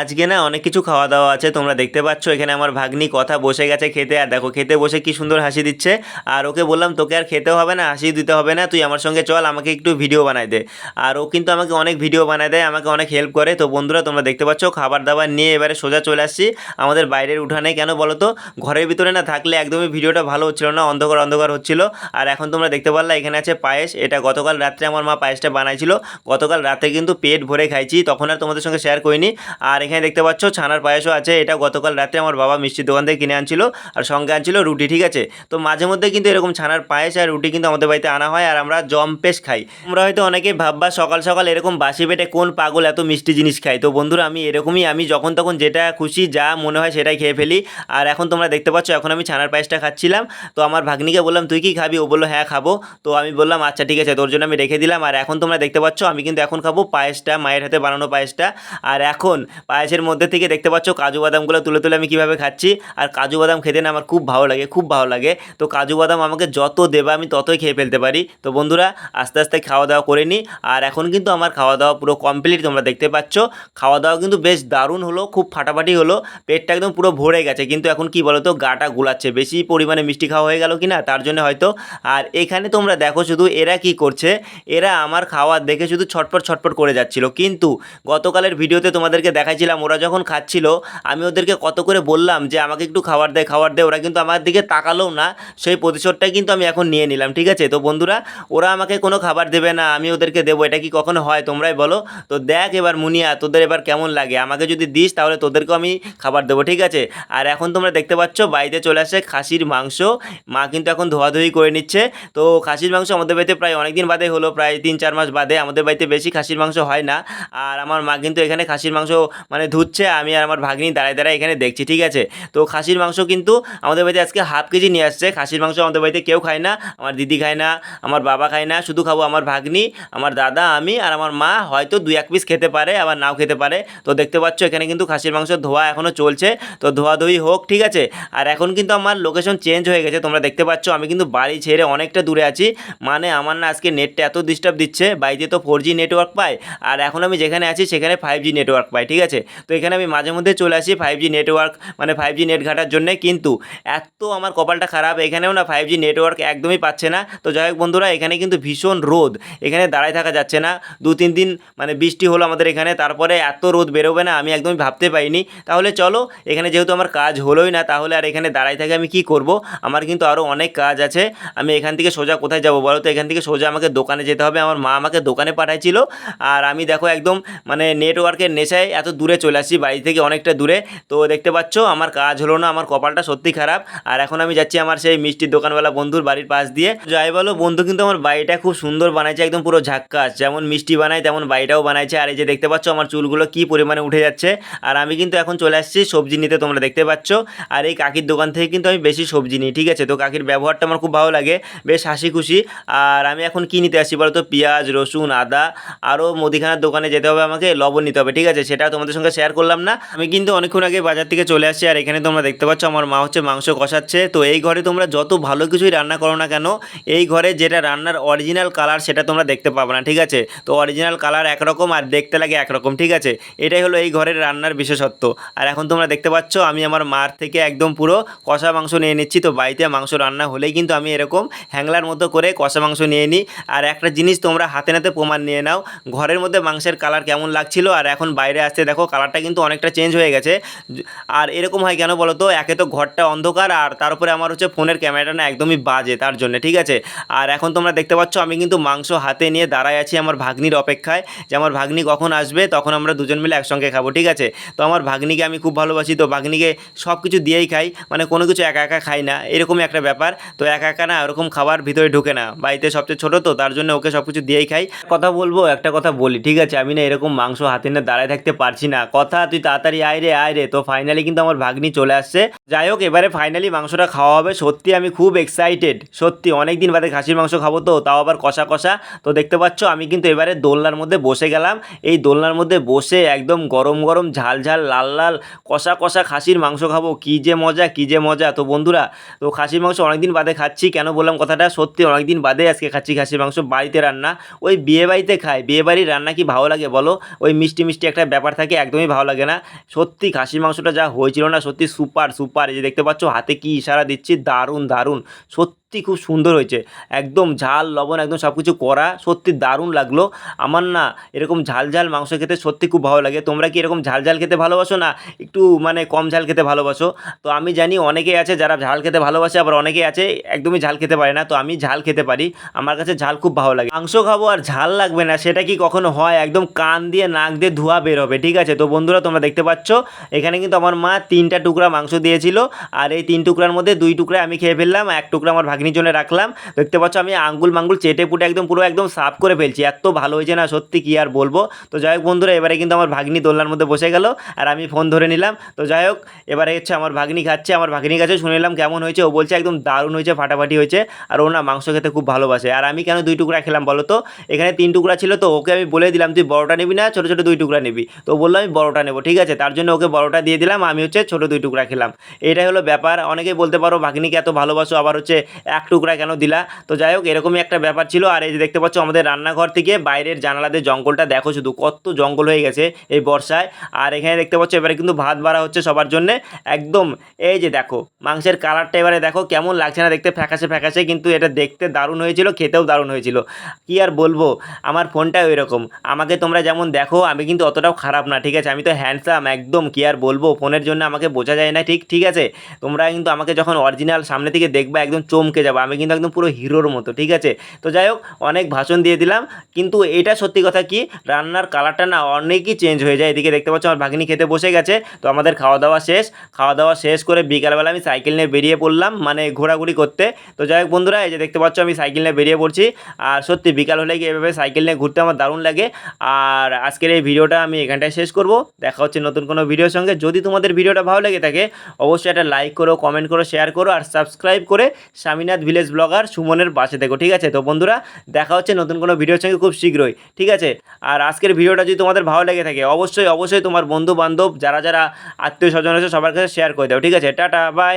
আজকে না অনেক কিছু খাওয়া দাওয়া আছে, তোমরা দেখতে পাচ্ছ, এখানে আমার ভাগ্নি কথা বসে গেছে খেতে, আর দেখো খেতে বসে কি সুন্দর হাসি দিচ্ছে। আর ওকে বললাম, তোকে আর খেতে হবে না হাসি দিতে হবে না, তুই আমার সঙ্গে চল, আমাকে একটু ভিডিও বানাই দে। আর ও কিন্তু আমাকে অনেক ভিডিও বানায় দেয়, আমাকে অনেক হেল্প করে। তো বন্ধুরা, তোমরা দেখতে পাচ্ছ খাবার দাবার নিয়ে এবারে সোজা চলে আসছি। আমাদের বাইরের উঠানে, কেন বলো তো? ঘরের ভিতরে না থাকলে একদমই ভিডিওটা ভালো হচ্ছিল না, অন্ধকার অন্ধকার হচ্ছিল। আর এখন তোমরা দেখতে পারলা, এখানে আছে পায়েস। এটা গতকাল রাত্রে আমার মা পায়েসটা বানাইছিল। গতকাল রাতে কিন্তু পেট ভরে খাইছি, তখন আর তোমাদের সঙ্গে শেয়ার করিনি। আর এখানে দেখতে পাচ্ছ, ছানার পায়েসও আছে। এটা গতকাল রাতে আমার বাবা মিষ্টির দোকান থেকে কিনে আনছিল আর সঙ্গে আনছিল রুটি, ঠিক আছে? তো মাঝে মধ্যে কিন্তু এরকম ছানার পায়েস আর রুটি কিন্তু আমাদের বাড়িতে আনা হয় আর আমরা জম্পেশ খাই। আমরা হয়তো অনেকেই ভাববা সকাল সকাল এরকম বাসি পেটে কোন পাগল এত মিষ্টি জিনিস খাই তো বন্ধুরা, আমি এরকমই, আমি যখন তখন যেটা খুশি, যা মনে হয় সেটাই খেয়ে ফেলি। আর এখন তোমরা দেখতে পাচ্ছ, এখন আমি ছানার পায়েসটা খাচ্ছিলাম। তো আমার ভাগ্নিকে বললাম, তুই কি খাবি? ও বলল হ্যাঁ খাব। তো আমি বললাম আচ্ছা ঠিক আছে, তোর জন্য আমি রেখে দিলাম। আর এখন তোমরা দেখতে পাচ্ছ, আমি কিন্তু এখন খাব পায়েসটা, মায়ের হাতে বানানো পায়েসটা। আর এখন পায়েসের মধ্যে থেকে দেখতে পাচ্ছ কাজু বাদামগুলো তুলে তুলে আমি কীভাবে খাচ্ছি। আর কাজু বাদাম খেতে না আমার খুব ভালো লাগে, খুব ভালো লাগে। তো কাজু বাদাম আমাকে যত দেবে আমি ততই খেয়ে ফেলতে পারি। তো বন্ধুরা, আস্তে আস্তে খাওয়া দাওয়া করে নিই আর এখন কিন্তু আমার খাওয়া দাওয়া পুরো কমপ্লিট তোমরা দেখতে পাচ্ছ। খাওয়া দাওয়া কিন্তু বেশ দারুণ হলো, খুব ফাটাফাটি হলো। পেটটা একদম পুরো ভরে গেছে। কিন্তু এখন কি বলো তো গাটা গুলাচ্ছে। বেশি পরিমাণে মিষ্টি খাওয়া হয়ে গেল কি না, তার জন্য হয়তো। আর এখানে তোমরা দেখো শুধু এরা কি করছে। এরা আমার খাওয়া দেখে শুধু ছটপট ছটপট করে যাচ্ছিল। কিন্তু গতকালের ভিডিওতে তোমাদেরকে দেখাইছিলাম ওরা যখন খাচ্ছিল, আমি ওদেরকে কত করে বললাম যে, আমাকে একটু খাবার দেয় খাবার দেয় ওরা কিন্তু আমার দিকে তাকালোও না, সেই প্রতিশোধটাই কিন্তু আমি এখন নিয়ে নিলাম, ঠিক আছে? তো বন্ধুরা, ওরা আমাকে কোনো খাবার দেবে না, আমি ওদেরকে দেবো, এটা কি কখনো হয় তোমরাই বলো? তো দেখ এবার মুনিয়া, তোদের এবার কেমন লাগে? আমাকে যদি দিস, তাহলে তোদেরকেও আমি খাবার দেবো, ঠিক আছে? আর এখন তোমরা দেখতে পাচ্ছ, বাড়িতে চলে আসে খাসির মাংস, মা কিন্তু এখন ধোয়াধুয়ি করে নিচ্ছে। তো খাসির মাংস আমাদের বাড়িতে প্রায় অনেক দিন বাদে হলো, প্রায় তিন চার মাস বাদে আমাদের বাড়িতে বেশি খাসির মাংস হয় না। আর আমার মা কিন্তু এখানে খাসির মাংস মানে ধুচ্ছে, আমি আর আমার ভাগ্নি দাঁড়ায় দাঁড়ায় এখানে দেখছি, ঠিক আছে? তো খাসির মাংস কিন্তু আমাদের বাড়িতে আজকে হাফ কেজি নিয়ে আসছে। খাসির মাংস আমাদের বাড়িতে কেউ খায় না, আমার দিদি খায় না, আমার বাবা খায় না, শুধু খাব আমার ভাগ্নি, আমার দাদা, আমি আর আমার মা, হয়তো দুই এক পিস খেতে পারে, আবার নাও খেতে পারে। তো দেখতে পাচ্ছ, এখানে কিন্তু খাসির মাংস ধোয়া এখনও চলছে, তো ধোয়াধুয়ি হোক, ঠিক আছে? আর এখন কিন্তু আমার লোকেশন চেঞ্জ হয়ে গেছে, তোমরা দেখতে পাচ্ছ, আমি কিন্তু বাড়ি ছেড়ে অনেকটা দূরে আছি। মানে আমার না আজকে নেটটা এত ডিস্টার্ব দিচ্ছে, বাড়িতে তো ফোর জি নেটওয়ার্ক পাই আর এখন আমি যেখানে আছি, সেখানে ফাইভ জি নেটওয়ার্ক পাই ঠিক আছে? তো এখানে আমি মাঝে মধ্যে চলে আসি ফাইভ জি নেটওয়ার্ক মানে ফাইভ জি নেট ঘাটার জন্যে। কিন্তু এত আমার কপালটা খারাপ, এখানেও না ফাইভ জি নেটওয়ার্ক একদমই পাচ্ছে না। তো যাই হোক বন্ধুরা, এখানে কিন্তু ভীষণ রোদ। এখানে দাঁড়ায় থাকা যাচ্ছে না। দু তিন দিন মানে বৃষ্টি হলো আমাদের এখানে, তারপরে এত রোদ বেরোবে না, আমি একদমই ভাবতে পাইনি তাহলে চলো, এখানে যেহেতু আমার কাজ হলোই না, তাহলে আর এখানে দাঁড়ায় থাকে আমি কি করব? আমার কিন্তু আরও অনেক কাজ আছে। আমি এখান থেকে সোজা কোথায় যাব বলো তো? এখান থেকে সোজা আমাকে দোকানে যেতে হবে। আমার মা আমাকে দোকানে পাঠাইছিল। আর আমি দেখো একদম মানে নেটওয়ার্কের নেশায় এত দূরে চলে আসছি, বাড়ি থেকে অনেকটা দূরে। তো দেখতে পাচ্ছ, আমার কাজ হলো না, আমার কপালটা সত্যি খারাপ। আর এখন আমি যাচ্ছি আমার সেই মিষ্টির দোকানওয়ালা বন্ধুর বাড়ির পাশ দিয়ে। যাই বলো, বন্ধু কিন্তু আমার বাড়িটা খুব সুন্দর বানাইছে, একদম পুরো ঝাক্কাস। যেমন মিষ্টি বানায়, তেমন বাড়িটাও বানাইছে। আর এই যে দেখতে পাচ্ছ, আমার চুলগুলো কি পরিমাণে উঠে যাচ্ছে। আর আমি কিন্তু এখন চলে আসছি সবজি নিতে, তোমরা দেখতে পাচ্ছ। আর এই কাকির দোকান থেকে কিন্তু আমি বেশি সবজি নিই, ঠিক আছে? তো কাকির ব্যবহারটা আমার খুব ভালো লাগে, বেশ হাসি খুশি আর আমি এখন কি নিতে আসছি বলো তো? পেঁয়াজ, রসুন, আদা। আরও মুদিখানার দোকানে যেতে হবে আমাকে, লবণ নিতে হবে, ঠিক আছে? সেটা তোমাদের সঙ্গে শেয়ার করলাম না। আমি কিন্তু অনেকক্ষণ আগে বাজার থেকে চলে আসছি, আর এখানে তোমরা দেখতে পাচ্ছ আমার মা হচ্ছে মাংস কষাচ্ছে। তো এই ঘরে তোমরা যত ভালো কিছুই রান্না করো না কেন, এই ঘরে যেটা রান্নার অরিজিনাল কালার সেটা তোমরা দেখতে পাবে না, ঠিক আছে? তো অরিজিনাল কালার একরকম আর দেখতে লাগে একরকম, ঠিক আছে? এটাই হলো এই ঘরের রান্নার বিশেষত্ব। আর এখন তোমরা দেখতে পাচ্ছ আমি আমার মার থেকে একদম পুরো কষা মাংস নিয়ে নিচ্ছি। তো বাড়িতে মাংস রান্না হলেই কিন্তু আমি এরকম হ্যাংলার মতো করে কষা মাংস নিয়ে নিই। আর একটা জিনিস তোমরা হাতে নাতে প্রমাণ নিয়ে নাও, ঘরের মধ্যে মাংসের কালার কেমন লাগছিল? আর এখন বাইরে আসতে দেখো কালারটা কিন্তু অনেকটা চেঞ্জ হয়ে গেছে। আর এরকম হয় কেন বলো তো একে তো ঘরটা অন্ধকার আর তারপরে আমার হচ্ছে ফোনের ক্যামেরাটা না একদমই বাজে তার জন্য, ঠিক আছে? আর এখন তোমরা দেখতে পাচ্ছ আমি কিন্তু মাংস হাতে নিয়ে দাঁড়ায় আছি আমার ভাগ্নির অপেক্ষায়। যে আমার ভাগ্নি কখন আসবে তখন আমরা দুজন মিলে একসঙ্গে খাব, ঠিক আছে? তো আমার ভাগ্নিকে আমি খুব ভালোবাসি, তো ভাগ্নিকে সব কিছু দিয়েই খাই মানে কোনো কিছু একা একা খাই না, এরকমই একটা ব্যাপার। তো একা একা না ওরকম খাবার ভিতরে ঢুকে না, বাড়িতে সবচেয়ে ছোটো তো, তার জন্য ওকে সব কিছু দিয়েই খাই। কথা বলব, একটা কথা বলি, ঠিক আছে? আমি না এরকম মাংস হাতে নিয়ে দাঁড়ায় থাকতে পারছি না। কথা তুই তাড়াতাড়ি আয় রে আয় রে। তো ফাইনালি কিন্তু আমার ভাগ্নি চলে আসছে। যাই হোক, এবারে ফাইনালি মাংসটা খাওয়া হবে। সত্যি আমি খুব এক্সাইটেড সত্যি অনেক দিন বাদে খাসির মাংস খাব তো, তাও আবার কষা কষা। তো দেখতে পাচ্ছ, আমি কিন্তু এবারে দোলনার মধ্যে বসে গেলাম। এই দোলনার মধ্যে বসে একদম গরম গরম ঝাল ঝাল লাল লাল কষা কষা খাসির মাংস খাব। কী যে মজা, কী যে মজা। তো বন্ধুরা, তো খাসির মাংস অনেকদিন বাদে খাচ্ছি, কেন বললাম কথাটা? সত্যি অনেকদিন বাদে আজকে খাচ্ছি খাসির মাংস। বাড়িতে রান্না, ওই বিয়ে বাড়িতে খায় বিয়ে বাড়ির রান্না কি ভালো লাগে বলো? ওই মিষ্টি মিষ্টি একটা ব্যাপার থাকে একদমই ভালো লাগে না। সত্যি খাসির মাংসটা যা হয়েছিল না, সত্যি সুপার সুপার। এই যে দেখতে পাচ্ছ, হাতে কি ইশারা দিচ্ছি, দারুণ দারুণ। সত্যি খুব সুন্দর হয়েছে। একদম ঝাল, লবণ, একদম সব কিছু করা সত্যি দারুণ লাগল। আমার না এরকম ঝাল ঝাল মাংস খেতে সত্যি খুব ভালো লাগে। তোমরা কি এরকম ঝাল ঝাল খেতে ভালোবাসো না? একটু মানে কম ঝাল খেতে ভালোবাসো। তো আমি জানি অনেকেই আছে যারা ঝাল খেতে ভালোবাসে, আবার অনেকেই আছে একদমই ঝাল খেতে পারে না। তো আমি ঝাল খেতে পারি। আমার কাছে ঝাল খুব ভালো লাগে। মাংস খাব আর ঝাল লাগবে না, সেটা কি কখনো হয়? একদম কান দিয়ে, নাক দিয়ে ধোয়া বের হবে, ঠিক আছে? তো বন্ধুরা, তোমরা দেখতে পাচ্ছ, এখানে কিন্তু আমার মা তিনটা টুকরা মাংস দিয়েছিল। আর এই তিন টুকরার মধ্যে দুই টুকরা আমি খেয়ে ফেললাম এক টুকরা আমার ভাগ্নির জন্য রাখলাম। দেখতে পাচ্ছ আমি আঙ্গুল মাঙ্গুল চেটে পুটে একদম পুরো একদম সাফ করে ফেলছি। এত ভালো হয়েছে না সত্যি কি আর বলব। তো যাই হোক বন্ধুরা, এবারে কিন্তু আমার ভাগ্নি দোলনার মধ্যে বসে গেল আর আমি ফোন ধরে নিলাম। তো যাই হোক, এবারে হচ্ছে আমার ভাগ্নি খাচ্ছে, আমার ভাগ্নির কাছে শুনে নিলাম কেমন হয়েছে। ও বলছে একদম দারুণ হয়েছে, ফাটাফাটি হয়েছে আর ও না মাংস খেতে খুব ভালোবাসে। আর আমি কেন দুই টুকরা খেলাম বলো তো? এখানে তিন টুকরা ছিল তো, ওকে আমি বলে দিলাম, তুই বড়টা নিবি না, ছোটো ছোটো দুই টুকরা নিবি। তো বলল, আমি বড়টা নেব, ঠিক আছে? তার জন্য ওকে বড়টা দিয়ে দিলাম, আমি হচ্ছে ছোটো দুই টুকরা খেলাম। এটাই হলো ব্যাপার। অনেকেই বলতে পারো ভাগ্নিকে এত ভালোবাসো, আবার হচ্ছে এক টুকরা কেন দিলা? তো যাই হোক, এরকমই একটা ব্যাপার ছিল। আর এই যে দেখতে পাচ্ছ, আমাদের রান্নাঘর থেকে বাইরের জানালাতে জঙ্গলটা দেখো শুধু কত জঙ্গল হয়ে গেছে এই বর্ষায়। আর এখানে দেখতে পাচ্ছ, এবারে কিন্তু ভাত বাড়া হচ্ছে সবার জন্য। একদম এই যে দেখো, মাংসের কালারটা এবারে দেখো, কেমন লাগছে না দেখতে, ফ্যাকাশে ফ্যাকাশে, কিন্তু এটা দেখতে দারুণ হয়েছিল, খেতেও দারুণ হয়েছিল। কি আর বলব, আমার ফোনটা ওই রকম আমাকে তোমরা যেমন দেখো, আমি কিন্তু অতটাও খারাপ না, ঠিক আছে? আমি তো হ্যান্ডসাম একদম, কি আর বলব, ফোনের জন্য আমাকে বোঝা যায় না, ঠিক ঠিক আছে? তোমরা কিন্তু আমাকে যখন অরিজিনাল সামনে থেকে দেখবা, একদম চমকে যাব। আমি কিন্তু একদম পুরো হিরোর মতো, ঠিক আছে? তো যাই হোক, অনেক ভাষণ দিয়ে দিলাম। কিন্তু এটা সত্যি কথা কি, রান্নার কালারটা না অনেকই চেঞ্জ হয়ে যায়। এদিকে দেখতে পাচ্ছ, আমার ভাগিনী খেতে বসে গেছে। তো আমাদের খাওয়া দাওয়া শেষ। খাওয়া দাওয়া শেষ করে বিকালবেলা আমি সাইকেল নিয়ে বেরিয়ে পড়লাম মানে ঘোরাঘুরি করতে। তো যাই হোক বন্ধুরা, এই যে দেখতে পাচ্ছ, আমি সাইকেল নিয়ে বেরিয়ে পড়ছি। আর সত্যি বিকাল হলে গিয়ে এভাবে সাইকেল নিয়ে ঘুরতে আমার দারুণ লাগে। আর আজকের এই ভিডিওটা আমি এখানটায় শেষ করব। দেখা হচ্ছে নতুন কোনো ভিডিওর সঙ্গে। যদি তোমাদের ভিডিওটা ভালো লেগে থাকে, অবশ্যই একটা লাইক করো কমেন্ট করো শেয়ার করো, আর সাবস্ক্রাইব করে স্বামীনাথ ভিলেজ ব্লগার সুমনের পাশে দেখো, ঠিক আছে? তো বন্ধুরা, দেখা হচ্ছে নতুন কোনো ভিডিওর সঙ্গে খুব শীঘ্রই, ঠিক আছে? আর আজকের ভিডিওটা যদি তোমাদের ভালো লেগে থাকে, অবশ্যই অবশ্যই তোমার বন্ধু বান্ধব যারা যারা আত্মীয় স্বজন আছে, সবার কাছে শেয়ার করে দাও, ঠিক আছে? Tata bye